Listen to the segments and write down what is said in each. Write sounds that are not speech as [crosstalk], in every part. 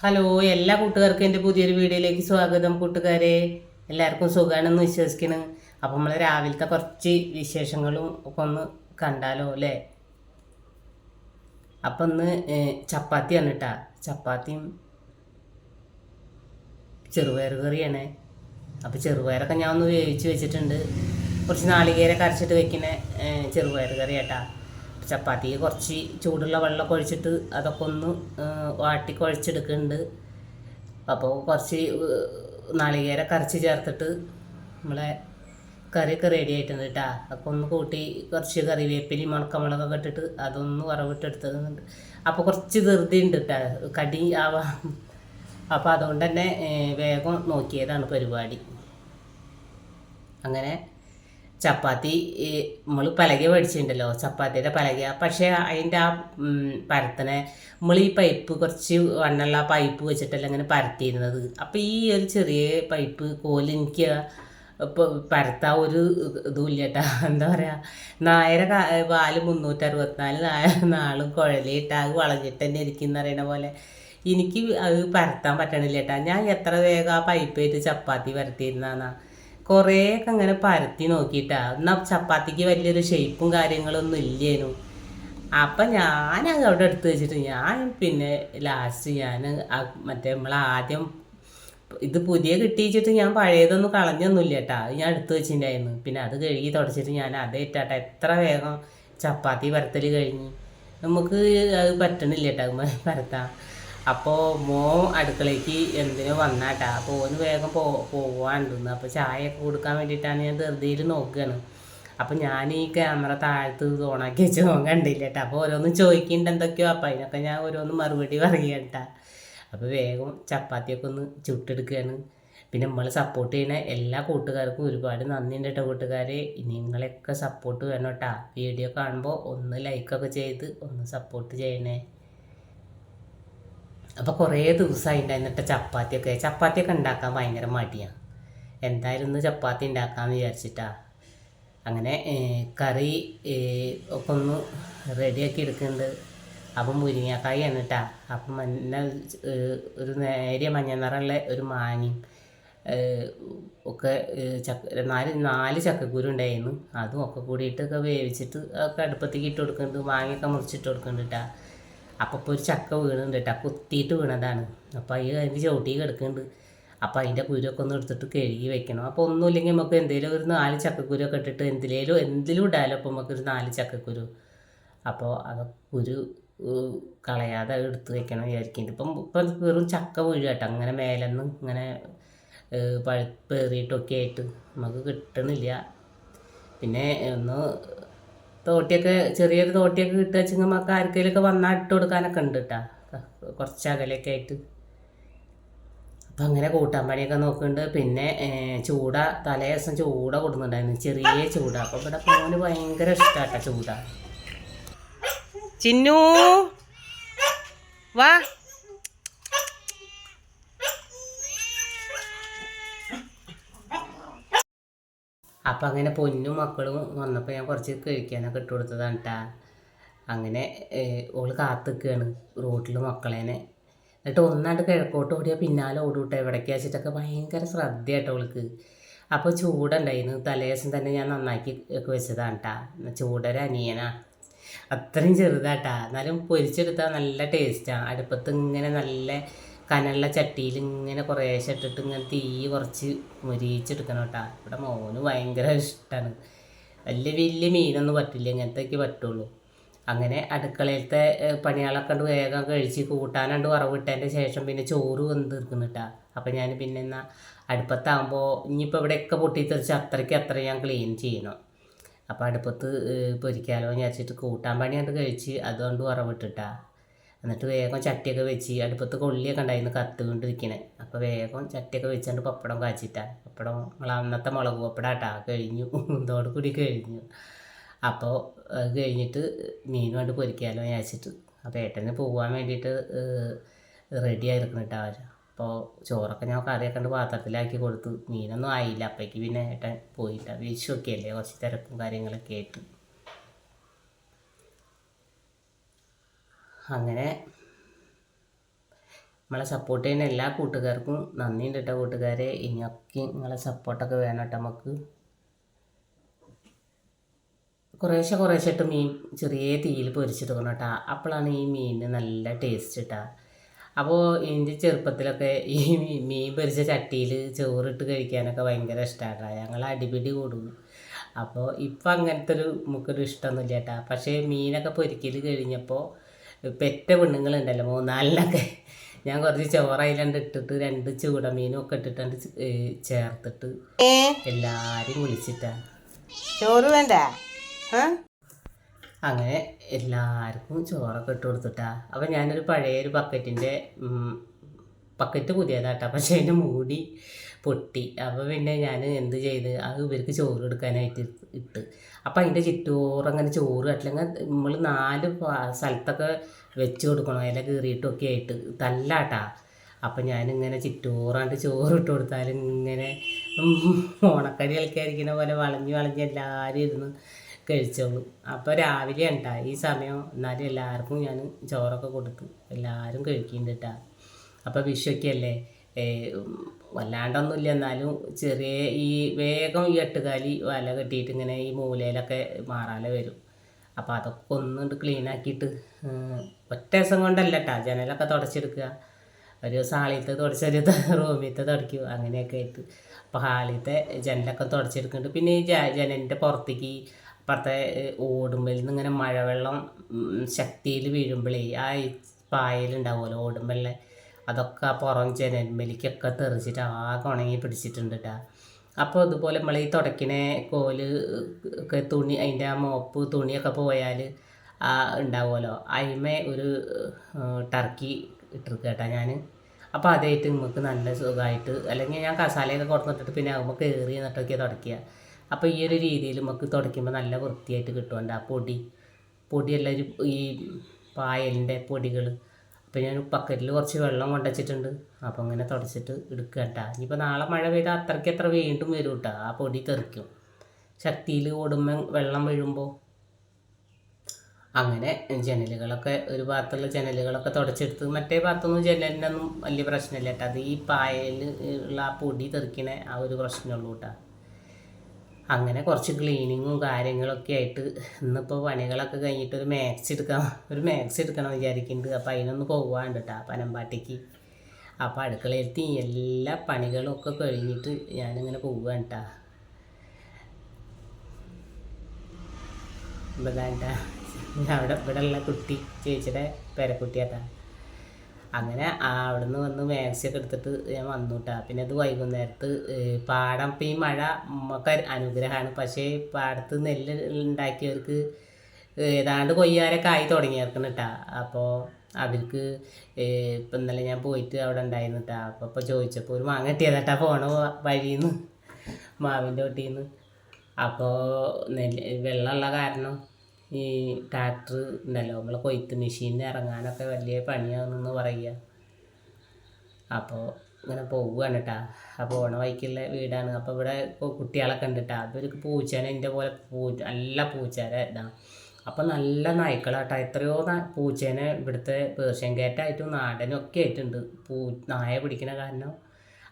Hello എല്ലാ കൂട്ടുകാർക്കും എന്റെ പുതിയൊരു വീഡിയോയിലേക്ക് സ്വാഗതം കൂട്ടുകാരെ. എല്ലാവർക്കും സുഖമാണെന്ന് വിശ്വസിക്കുന്നു അപ്പം നമ്മൾ രാവിലത്തെ കുറച്ച് വിശേഷങ്ങളും ഒക്കെ ഒന്ന് കണ്ടാലോ അല്ലേ? അപ്പം ഒന്ന് ചപ്പാത്തി ചപ്പാത്തിയാണ് കേട്ടാ ചപ്പാത്തിയും ചെറുപയർ കറിയാണ്. അപ്പോൾ ചെറുപയറൊക്കെ ഞാൻ ഒന്ന് വേവിച്ച് വെച്ചിട്ടുണ്ട്. കുറച്ച് നാളികേരൊക്കെ അരച്ചിട്ട് വെക്കുന്ന ചെറുപയർ കറി കേട്ടാ ചപ്പാത്തിക്ക് കുറച്ച് ചൂടുള്ള വെള്ളമൊക്കെ ഒഴിച്ചിട്ട് അതൊക്കെ ഒന്ന് വാട്ടി കുഴച്ചെടുക്കുന്നുണ്ട്. അപ്പോൾ കുറച്ച് നാളികേര കറച്ച് ചേർത്തിട്ട് നമ്മളെ കറിയൊക്കെ റെഡി ആയിട്ടുണ്ട് കേട്ടാ. അപ്പോൾ ഒന്ന് കൂട്ടി കുറച്ച് കറിവേപ്പിലയും മുണക്കമുളകൊക്കെ ഇട്ടിട്ട് അതൊന്ന് വറവിട്ടെടുത്തതുണ്ട് അപ്പോൾ കുറച്ച് ധൃതി ഉണ്ട് കേട്ടോ. കടി ആവാം. അപ്പോൾ അതുകൊണ്ട് തന്നെ വേഗം നോക്കിയതാണ് പരിപാടി. അങ്ങനെ ചപ്പാത്തി നമ്മൾ പലക മേടിച്ചിട്ടുണ്ടല്ലോ ചപ്പാത്തിയുടെ പലക. പക്ഷേ അതിന്റെ ആ പരത്തിനെ നമ്മൾ ഈ പൈപ്പ് കുറച്ച് വണ്ണുള്ള പൈപ്പ് വെച്ചിട്ടല്ല ഇങ്ങനെ പരത്തിയിരുന്നത്. അപ്പോൾ ഈ ഒരു ചെറിയ പൈപ്പ് കോൽ എനിക്ക് ഇപ്പോൾ പരത്താ ഒരു ഇതും ഇല്ല കേട്ടാ. എന്താ പറയുക നായര വാൽ മുന്നൂറ്ററുപത്തിനാല് നായ നാളും കുഴലിട്ട് അത് വളഞ്ഞിട്ട് തന്നെ ഇരിക്കുന്ന പറയുന്ന പോലെ. എനിക്ക് അത് പരത്താൻ പറ്റണില്ല കേട്ടാ. ഞാൻ എത്ര വേഗം ആ പൈപ്പായിട്ട് ചപ്പാത്തി പരത്തിയിരുന്നാന്നാ കുറേയൊക്കെ അങ്ങനെ പരത്തി നോക്കിയിട്ടാ. എന്നാൽ ചപ്പാത്തിക്ക് വലിയൊരു ഷേപ്പും കാര്യങ്ങളൊന്നും ഇല്ലേനു. അപ്പം ഞാൻ അവിടെ എടുത്ത് വെച്ചിട്ട് ഞാൻ പിന്നെ ലാസ്റ്റ് ഞാൻ മറ്റേ നമ്മൾ ആദ്യം ഇത് പുതിയ കിട്ടിയിച്ചിട്ട് ഞാൻ പഴയതൊന്നും കളഞ്ഞൊന്നുമില്ല കേട്ടാ അത് ഞാൻ എടുത്തു വെച്ചിട്ടുണ്ടായിരുന്നു. പിന്നെ അത് കഴുകി തുടച്ചിട്ട് ഞാൻ അതേ ഇട്ടാട്ടെ. എത്ര വേഗം ചപ്പാത്തി പരത്തൽ കഴിഞ്ഞ്. നമുക്ക് അത് പറ്റണില്ല കേട്ടോ പരത്താം അപ്പോൾ മോ അടുക്കളയ്ക്ക് എന്തിനോ വന്നാട്ടാ. അപ്പോൾ ഓന് വേഗം പോ പോവാണ്ടെന്ന്. അപ്പോൾ ചായയൊക്കെ കൊടുക്കാൻ വേണ്ടിയിട്ടാണ് ഞാൻ ധൃതിയിൽ നോക്കുകയാണ് അപ്പോൾ ഞാൻ ഈ ക്യാമറ താഴത്ത് ഓണാക്കി വെച്ച് ഓൻ കണ്ടില്ല കേട്ടോ അപ്പോൾ ഓരോന്നും ചോദിക്കുന്നുണ്ട് എന്തൊക്കെയോ. അപ്പം അതിനൊക്കെ ഞാൻ ഓരോന്ന് മറുപടി പറയുകട്ടാ അപ്പോൾ വേഗം ചപ്പാത്തിയൊക്കെ ഒന്ന് ചുട്ടെടുക്കുകയാണ് പിന്നെ നമ്മൾ സപ്പോർട്ട് ചെയ്യുന്ന എല്ലാ കൂട്ടുകാർക്കും ഒരുപാട് നന്ദിയുണ്ട് കേട്ടോ കൂട്ടുകാരെ. നിങ്ങളെയൊക്കെ സപ്പോർട്ട് വേണം കേട്ടോ വീഡിയോ കാണുമ്പോൾ ഒന്ന് ലൈക്കൊക്കെ ചെയ്ത് ഒന്ന് സപ്പോർട്ട് ചെയ്യണേ. അപ്പോൾ കുറേ ദിവസമായി ഉണ്ടായിരുന്നിട്ട് ചപ്പാത്തിയൊക്കെ. ചപ്പാത്തിയൊക്കെ ഉണ്ടാക്കാൻ ഭയങ്കര മടിയാണ് എന്തായാലും ഒന്ന് ചപ്പാത്തി ഉണ്ടാക്കാമെന്ന് വിചാരിച്ചിട്ടാ. അങ്ങനെ കറി ഒക്കെ ഒന്ന് റെഡിയാക്കി എടുക്കുന്നുണ്ട്. അപ്പം മുരിങ്ങക്കായി എന്നിട്ടാ അപ്പം മഞ്ഞ ഒരു നേരിയ മഞ്ഞ നിറമുള്ള ഒരു മാങ്ങയും ഒക്കെ ചക്ക നാല് നാല് ചക്കക്കുരു ഉണ്ടായിരുന്നു. അതും ഒക്കെ കൂടിയിട്ടൊക്കെ വേവിച്ചിട്ട് ഒക്കെ അടുപ്പത്തേക്ക് ഇട്ട് കൊടുക്കുന്നുണ്ട്. മാങ്ങയൊക്കെ മുറിച്ചിട്ട് കൊടുക്കുന്നുണ്ട് കേട്ടാ അപ്പോൾ ഒരു ചക്ക വീണുണ്ട് കേട്ടോ കുത്തിയിട്ട് വീണതാണ്. അപ്പോൾ അതിൽ അതിന്റെ ചവിട്ടി കിടക്കുന്നുണ്ട്. അപ്പോൾ അതിന്റെ കുരുവൊക്കെ ഒന്ന് എടുത്തിട്ട് കഴുകി വെക്കണം. അപ്പോൾ ഒന്നുമില്ലെങ്കിൽ നമുക്ക് എന്തെങ്കിലും ഒരു നാല് ചക്കക്കുരുവൊക്കെ ഇട്ടിട്ട് എന്തിലേലും എന്തിലും ഇടാലോ അപ്പോൾ നമുക്കൊരു നാല് ചക്കക്കുരു. അപ്പോൾ അത് കുരു കളയാതെ എടുത്ത് വെക്കണം വിചാരിക്കുന്നത് ഇപ്പം ഇപ്പം വെറും ചക്ക വീഴുക കേട്ടോ അങ്ങനെ മേലെന്ന് ഇങ്ങനെ പഴുപ്പേറിയിട്ടൊക്കെ ആയിട്ട് നമുക്ക് കിട്ടണില്ല. പിന്നെ ഒന്ന് തോട്ടിയൊക്കെ ചെറിയൊരു തോട്ടിയൊക്കെ കിട്ടുക വെച്ചെങ്കിൽ നമുക്ക് ആർക്കെങ്കിലുമൊക്കെ വന്നാൽ ഇട്ട് കൊടുക്കാനൊക്കെ ഉണ്ട് കേട്ടോ കുറച്ച് അകലെയൊക്കെ ആയിട്ട്. അപ്പം അങ്ങനെ കൂട്ടാൻ പണിയൊക്കെ നോക്കുന്നുണ്ട് പിന്നെ ചൂട തലേ ദിവസം ചൂട കൊടുക്കുന്നുണ്ടായിരുന്നു ചെറിയ ചൂട. അപ്പം ഇവിടെ പോകാൻ ഭയങ്കര ഇഷ്ടമാട്ടോ ചൂട. ചിന്നു വാ. അപ്പം അങ്ങനെ പൊന്നും മക്കളും വന്നപ്പോൾ ഞാൻ കുറച്ച് കഴിക്കാനൊക്കെ ഇട്ട് കൊടുത്തതാണ് കേട്ടാ അങ്ങനെ ഓൾ കാത്തിക്കുകയാണ് റോട്ടിൽ മക്കളേനെ. എന്നിട്ട് ഒന്നാണ്ട് കിഴക്കോട്ട് ഓടിയാൽ പിന്നാലെ ഓടൂട്ടെ. എവിടേക്ക് വെച്ചിട്ടൊക്കെ ഭയങ്കര ശ്രദ്ധയാട്ടോ അവൾക്ക് അപ്പോൾ ചൂടുണ്ടായിരുന്നു. തലേദിവസം തന്നെ ഞാൻ നന്നാക്കി ഒക്കെ വെച്ചതാണ് കേട്ടാ ചൂടൊരു അനിയനാ. അത്രയും ചെറുതാട്ടാ എന്നാലും പൊരിച്ചെടുത്താൽ നല്ല ടേസ്റ്റാണ് അടുപ്പത്ത് ഇങ്ങനെ നല്ല കനലുള്ള ചട്ടിയിൽ ഇങ്ങനെ കുറേശ്ശെ ഇട്ടിട്ട് ഇങ്ങനെ തീ കുറച്ച് മുരിച്ചെടുക്കണം കേട്ടോ. ഇവിടെ മോന് ഭയങ്കര ഇഷ്ടമാണ് വലിയ വലിയ മീനൊന്നും പറ്റില്ല ഇങ്ങനത്തെയൊക്കെ പറ്റുള്ളൂ. അങ്ങനെ അടുക്കളയിലത്തെ പണികളൊക്കെ കണ്ട് വേഗം കഴിച്ച് കൂട്ടാനുണ്ട് വറവിട്ടതിന്റെ ശേഷം പിന്നെ ചോറ് വെന്ത് തീർക്കുന്നിട്ടാ അപ്പം ഞാൻ പിന്നെ എന്നാൽ അടുപ്പത്താകുമ്പോൾ ഇനിയിപ്പോൾ ഇവിടെയൊക്കെ പൊട്ടിത്തെറിച്ച് അത്രയ്ക്ക് അത്ര ഞാൻ ക്ലീൻ ചെയ്യണം. അപ്പോൾ അടുപ്പത്ത് പൊരിക്കാലോ എന്ന് വിചാരിച്ചിട്ട് കൂട്ടാൻ പണി കണ്ട് കഴിച്ച് അതുകൊണ്ട് വറവിട്ടിട്ടാ. എന്നിട്ട് വേഗം ചട്ടിയൊക്കെ വെച്ച് അടുപ്പത്ത് കൊള്ളിയൊക്കെ ഉണ്ടായിരുന്നു കത്തുകൊണ്ടിരിക്കണേ. അപ്പോൾ വേഗം ചട്ടിയൊക്കെ വെച്ചുകൊണ്ട് പപ്പടം കാച്ചിട്ടാ. പപ്പടം നമ്മൾ അന്നത്തെ മുളക് പപ്പടാട്ടാ കഴിഞ്ഞു. [laughs] ഇതോട് കൂടി കഴിഞ്ഞു. അപ്പോൾ അത് കഴിഞ്ഞിട്ട് മീൻ കൊണ്ട് പൊരിക്കാമല്ലോ വിചാരിച്ചിട്ട്. അപ്പോൾ ഏട്ടന് പോകാൻ വേണ്ടിയിട്ട് റെഡി ആയിരിക്കണം കേട്ടോ അവർ അപ്പോൾ ചോറൊക്കെ ഞാൻ കറിയൊക്കെ ഉണ്ട് പാത്രത്തിലാക്കി കൊടുത്തു. മീനൊന്നും ആയില്ല. അപ്പോഴേക്ക് പിന്നെ ഏട്ടൻ പോയിട്ടാണ് വിഷുവൊക്കെ അല്ലേ കുറച്ച് തിരക്കും കാര്യങ്ങളൊക്കെ ആയിട്ട്. അങ്ങനെ നമ്മളെ സപ്പോർട്ട് ചെയ്യുന്ന എല്ലാ കൂട്ടുകാർക്കും നന്ദിയുണ്ട് കേട്ടോ കൂട്ടുകാരെ. ഇനിയൊക്കെ നിങ്ങളെ സപ്പോർട്ടൊക്കെ വേണം കേട്ടോ നമുക്ക് കുറേശ്ശെ കുറേശ്ശെ ഇട്ട് മീൻ ചെറിയ തീയിൽ പൊരിച്ചെടുക്കണം കേട്ടോ അപ്പോഴാണ് ഈ മീനിന് നല്ല ടേസ്റ്റ് കേട്ടോ അപ്പോൾ എന്റെ ചെറുപ്പത്തിലൊക്കെ ഈ മീൻ പൊരിച്ച ചട്ടിയിൽ ചോറിട്ട് കഴിക്കാനൊക്കെ ഭയങ്കര ഇഷ്ടമാണ് ഞങ്ങൾ അടിപിടി കൂടും. അപ്പോൾ ഇപ്പം അങ്ങനത്തെ ഒരു നമുക്കൊരു ഇഷ്ടമൊന്നുമില്ല ചേട്ടാ പക്ഷേ മീനൊക്കെ പൊരിക്കൽ കഴിഞ്ഞപ്പോൾ പെറ്റ പെണ്ണുങ്ങളുണ്ടല്ലോ മൂന്നാലിനൊക്കെ ഞാൻ കുറച്ച് ചോറയിലണ്ട് ഇട്ടിട്ട് രണ്ട് ചൂട മീനും ഒക്കെ ഇട്ടിട്ടുണ്ട് ചേർത്തിട്ട് എല്ലാവരും വിളിച്ചിട്ടാ ചോറ് വേണ്ട? അങ്ങനെ എല്ലാവർക്കും ചോറൊക്കെ ഇട്ട് കൊടുത്തിട്ടാ. അപ്പം ഞാനൊരു പഴയ ഒരു ബക്കറ്റിന്റെ ബക്കറ്റ് പുതിയതാട്ടാ. പക്ഷേ അതിന്റെ മൂടി പൊട്ടി. അപ്പോൾ പിന്നെ ഞാൻ എന്ത് ചെയ്ത്? അത് ഇവർക്ക് ചോറ് എടുക്കാനായിട്ട് ഇട്ട്. അപ്പം അതിന്റെ ചുറ്റോറ് അങ്ങനെ ചോറ് കട്ടില്ലെങ്കിൽ നമ്മൾ നാല് സ്ഥലത്തൊക്കെ വെച്ച് കൊടുക്കണം. ഇല കീറിയിട്ടൊക്കെ ആയിട്ട്. തല്ലാട്ടാ. അപ്പം ഞാനിങ്ങനെ ചുറ്റോറാണ്ട് ചോറ് ഇട്ട് കൊടുത്താൽ ഇങ്ങനെ ഓണക്കടി കളിക്കാതിരിക്കുന്ന പോലെ വളഞ്ഞ് വളഞ്ഞ് എല്ലാവരും ഇരുന്ന് കഴിച്ചോളൂ. അപ്പോൾ രാവിലെ ഉണ്ടാ ഈ സമയം എന്നാലും എല്ലാവർക്കും ഞാൻ ചോറൊക്കെ കൊടുക്കും എല്ലാവരും കഴിക്കുന്നുണ്ട് കേട്ടാ അപ്പോൾ വിഷുവൊക്കെ അല്ലേ ഏ, ഉം, വല്ലാണ്ടൊന്നുമില്ല. എന്നാലും ചെറിയ ഈ വേഗം ഈ എട്ടുകാലി വല കെട്ടിയിട്ട് ഇങ്ങനെ ഈ മൂലയിലൊക്കെ മാറാല വരും. അപ്പോൾ അതൊക്കെ ഒന്നുകൊണ്ട് ക്ലീൻ ആക്കിയിട്ട് ഒറ്റ ദിവസം കൊണ്ടല്ല കേട്ടോ ജനലൊക്കെ തുടച്ചെടുക്കുക. ഒരു ദിവസം ഹാളിലത്തെ തുടച്ചൊരു റൂമിലത്തെ തുടയ്ക്കും അങ്ങനെയൊക്കെ ആയിട്ട്. അപ്പോൾ ഹാളിലത്തെ ജനലൊക്കെ തുടച്ചെടുക്കുന്നുണ്ട്. പിന്നെ ഈ ജനലിന്റെ പുറത്തേക്ക് അപ്പുറത്തെ ഓടുമ്പലിൽ നിന്ന് ഇങ്ങനെ മഴവെള്ളം ശക്തിയിൽ വീഴുമ്പോഴേ ആ പായലുണ്ടാവുമല്ലോ ഓടുമ്പലിലെ അതൊക്കെ ആ പുറം ജനൽമേലേക്കൊക്കെ തെറിച്ചിട്ട് ആകെ ഉണങ്ങി പിടിച്ചിട്ടുണ്ട് കേട്ടോ അപ്പോൾ ഇതുപോലെ നമ്മൾ ഈ തുടക്കണ കോൽ ഒക്കെ തുണി അതിന്റെ ആ മോപ്പ് തുണിയൊക്കെ പോയാൽ ആ ഉണ്ടാവുമല്ലോ. അതിമേ ഒരു ടർക്കി ഇട്ടിരിക്കുക കേട്ടോ ഞാൻ അപ്പോൾ അതായിട്ട് നമുക്ക് നല്ല സുഖമായിട്ട് അല്ലെങ്കിൽ ഞാൻ കസാലയൊക്കെ കൊടുത്തിട്ട് പിന്നെ ആകുമ്പോൾ കയറി എന്നിട്ടൊക്കെ തുടക്കുക അപ്പോൾ ഈ ഒരു രീതിയിൽ നമുക്ക് തുടയ്ക്കുമ്പോൾ നല്ല വൃത്തിയായിട്ട് കിട്ടുന്നുണ്ട് ആ പൊടി. പൊടിയെല്ലാം ഒരു ഈ പായലിന്റെ പൊടികൾ അപ്പോൾ ഞാൻ ബക്കറ്റിൽ കുറച്ച് വെള്ളം കൊണ്ടുവച്ചിട്ടുണ്ട് അപ്പോൾ അങ്ങനെ തുടച്ചിട്ട് എടുക്കുക കേട്ടോ. ഇനിയിപ്പോൾ നാളെ മഴ പെയ്താൽ അത്രയ്ക്ക് അത്ര വീണ്ടും വരും കേട്ടോ. ആ പൊടി തെറിക്കും. ശക്തിയിൽ ഓടുമ്പോൾ വെള്ളം വീഴുമ്പോൾ അങ്ങനെ ജനലുകളൊക്കെ ഒരു ഭാഗത്തുള്ള ജനലുകളൊക്കെ തുടച്ചെടുത്ത് മറ്റേ ഭാഗത്തൊന്നും ജനലിനൊന്നും വലിയ പ്രശ്നമില്ല കേട്ടോ. അത് ഈ പായയിൽ ഉള്ള ആ പൊടി തെറിക്കണ ആ ഒരു പ്രശ്നമുള്ളൂ കേട്ടോ. അങ്ങനെ കുറച്ച് ക്ലീനിങ്ങും കാര്യങ്ങളൊക്കെ ആയിട്ട് ഇന്നിപ്പോൾ പണികളൊക്കെ കഴിഞ്ഞിട്ട് ഒരു മാക്സ് എടുക്കാം. ഒരു മാക്സ് എടുക്കണം വിചാരിക്കുന്നുണ്ട് അപ്പോൾ അതിനൊന്ന് പോകാണ്ട് പനമ്പാട്ടിക്ക്. അപ്പോൾ അടുക്കളയിലത്തെ എല്ലാ പണികളും ഒക്കെ കഴിഞ്ഞിട്ട് ഞാനിങ്ങനെ പോവുകയാണ് കേട്ടോ അവിടെ ഇവിടെ ഉള്ള കുട്ടി ചേച്ചിയുടെ പേരക്കുട്ടിയാട്ടാ അങ്ങനെ അവിടുന്ന് വന്ന് മാക്സിയൊക്കെ എടുത്തിട്ട് ഞാൻ വന്നു കേട്ടാ പിന്നെ അത് വൈകുന്നേരത്ത് പാടം ഇപ്പം ഈ മഴ നമുക്ക് അനുഗ്രഹമാണ് പക്ഷേ പാടത്ത് നെല്ല് ഉണ്ടാക്കിയവർക്ക് ഏതാണ്ട് കൊയ്യാരൊക്കെ ആയി തുടങ്ങിയേക്കണം കേട്ടാ അപ്പോൾ അവർക്ക് ഇപ്പം ഇന്നലെ ഞാൻ പോയിട്ട് അവിടെ ഉണ്ടായിരുന്നു കേട്ടാ അപ്പോൾ ഇപ്പോൾ ചോദിച്ചപ്പോൾ ഒരു മാങ്ങ കിട്ടിയതാട്ടാ പോണ വഴിയിൽ നിന്ന് മാവിന്റെ ഒട്ടിയിൽ നിന്ന് അപ്പോൾ നെല്ല് വെള്ളമുള്ള കാരണം ഈ ട്രാക്ടർ ഉണ്ടല്ലോ. നമ്മളെ കൊയ്ത്ത് മെഷീനിൽ ഇറങ്ങാനൊക്കെ വലിയ പണിയാണെന്ന് പറയുക. അപ്പോൾ ഇങ്ങനെ പോവുകയാണ് കേട്ടാ അപ്പോൾ ഓണ വൈക്കുള്ള വീടാണ്. അപ്പോൾ ഇവിടെ കുട്ടികളൊക്കെ ഉണ്ട് കേട്ടോ അവർക്ക് പൂച്ചേനെ എന്റെ പോലെ പൂ നല്ല പൂച്ചേരെ ഇതാണ് അപ്പോൾ നല്ല നായ്ക്കളാട്ടോ എത്രയോ പൂച്ചേനെ ഇവിടുത്തെ പേർഷ്യൻ കേറ്റായിട്ടും നാടനും ഒക്കെ ആയിട്ടുണ്ട്. പൂ നായ പിടിക്കുന്ന കാരണം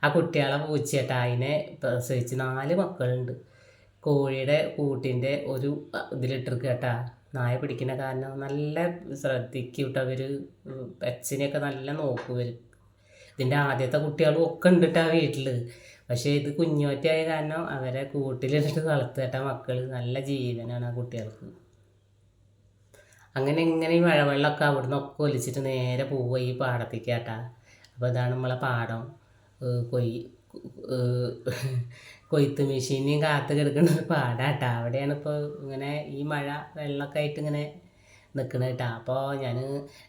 ആ കുട്ടികളെ പൂച്ചേട്ടാ അതിനെ പ്രസവിച്ച് നാല് മക്കളുണ്ട്. കോഴിയുടെ കൂട്ടിന്റെ ഒരു ഇതിലിട്ടിരിക്കുക കേട്ടാ. നായ പിടിക്കുന്ന കാരണം നല്ല ശ്രദ്ധിക്കും കേട്ടോ അവർ പച്ചിനെയൊക്കെ നല്ല നോക്കും ഇവർ ഇതിന്റെ ആദ്യത്തെ കുട്ടികളും ഒക്കെ ഉണ്ട് കേട്ടോ വീട്ടിൽ പക്ഷേ ഇത് കുഞ്ഞോറ്റായ കാരണം അവരെ കൂട്ടിലിട്ട് വളർത്തുക കേട്ടാ മക്കൾ നല്ല ജീവനാണ് ആ കുട്ടികൾക്ക്. അങ്ങനെ ഇങ്ങനെ ഈ മഴവെള്ളമൊക്കെ അവിടെ നിന്നൊക്കെ ഒലിച്ചിട്ട് നേരെ പോവുക ഈ പാടത്തേക്ക് കേട്ടാ. അപ്പോൾ ഇതാണ് നമ്മളെ പാടം. കൊയ്യ് കൊയ്ത്ത് മെഷീനെയും കാത്ത് കിടക്കുന്ന ഒരു പാടാട്ടാ. അവിടെയാണ് ഇപ്പോൾ ഇങ്ങനെ ഈ മഴ വെള്ളമൊക്കെ ആയിട്ട് ഇങ്ങനെ നിൽക്കണ കേട്ടാ. അപ്പോൾ ഞാൻ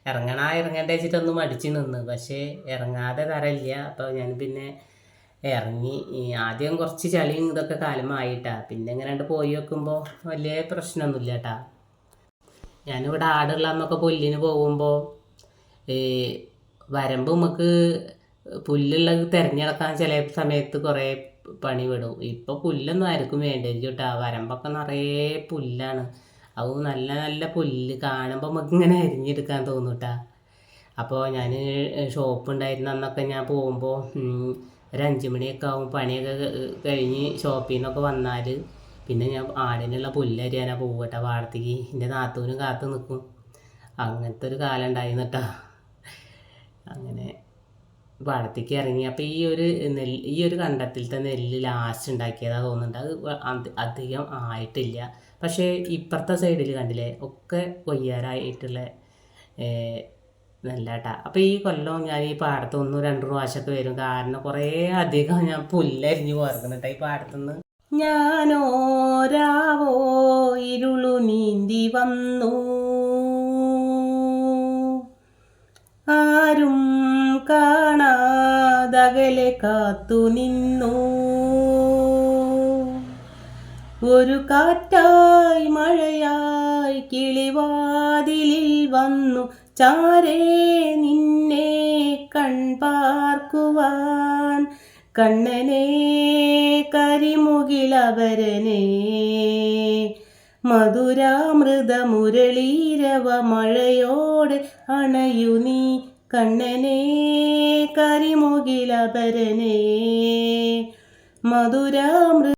ഇറങ്ങണ ഇറങ്ങേണ്ട വെച്ചിട്ടൊന്ന് മടിച്ച് നിന്ന്. പക്ഷേ ഇറങ്ങാതെ തരമില്ല അപ്പോൾ ഞാൻ പിന്നെ ഇറങ്ങി. ആദ്യം കുറച്ച് ചളിയും ഇതൊക്കെ കാലമായിട്ടാ. പിന്നെ ഇങ്ങനെ പോയി വെക്കുമ്പോൾ വലിയ പ്രശ്നമൊന്നുമില്ല കേട്ടാ. ഞാനിവിടെ ആടുള്ളന്നൊക്കെ പുല്ലിന് പോകുമ്പോൾ ഈ വരമ്പ് നമുക്ക് പുല്ലുള്ളത് തിരഞ്ഞെടുക്കാൻ ചില സമയത്ത് കുറേ പണി വിടും ഇപ്പോൾ പുല്ലൊന്നും ആർക്കും വേണ്ടത് കേട്ടോ. വരമ്പൊക്കെ നിറയെ പുല്ലാണ്. അത് നല്ല നല്ല പുല്ല് കാണുമ്പോൾ നമുക്ക് ഇങ്ങനെ അരിഞ്ഞെടുക്കാൻ തോന്നും കേട്ടാ അപ്പോൾ ഞാൻ ഷോപ്പ് ഉണ്ടായിരുന്ന അന്നൊക്കെ ഞാൻ പോകുമ്പോൾ ഒരു അഞ്ച് മണിയൊക്കെ ആവും പണിയൊക്കെ കഴിഞ്ഞ് ഷോപ്പിൽ നിന്നൊക്കെ വന്നാൽ പിന്നെ ഞാൻ ആടിനുള്ള പുല്ലരിയാനാ കേട്ടോ വാടത്തേക്ക്. എന്റെ നാത്തൂനും കാത്തു നിൽക്കും അങ്ങനത്തെ ഒരു കാലം ഉണ്ടായിരുന്നു കേട്ടോ അങ്ങനെ പാടത്തേക്ക് ഇറങ്ങി. അപ്പോൾ ഈ ഒരു നെല്ല് ഈ ഒരു കണ്ടത്തിലത്തെ നെല്ല് ലാസ്റ്റ് ഉണ്ടാക്കിയതാ തോന്നുന്നുണ്ട്. അത് അധികം ആയിട്ടില്ല. പക്ഷേ ഇപ്പുറത്തെ സൈഡിൽ കണ്ടില്ലേ? ഒക്കെ കൊയ്യാറായിട്ടുള്ള നല്ല അപ്പോൾ ഈ കൊല്ലം ഞാൻ ഈ പാടത്ത് ഒന്നും രണ്ടു പ്രാവശ്യമൊക്കെ വരും. കാരണം കുറേ അധികം ഞാൻ പുല്ലരിഞ്ഞ് പോർക്കുന്നുണ്ട് ഈ പാടത്തുനിന്ന്. ഞാനോരാവോ ഇരുളു നീന്തി വന്നു. കാണാതകലെ കാത്തു നിന്നു. ഒരു കാറ്റായി മഴയായി കിളിവാതിലിൽ വന്നു. ചാരേ നിന്നെ കൺപാർക്കുവാൻ. കണ്ണനെ കരിമുകിലവരനെ. മധുരാമൃത മുരളീരവ മഴയോടെ അണയു നീ കണ്ണനെ കരിമുകിലപരനെ മധുരാമൃത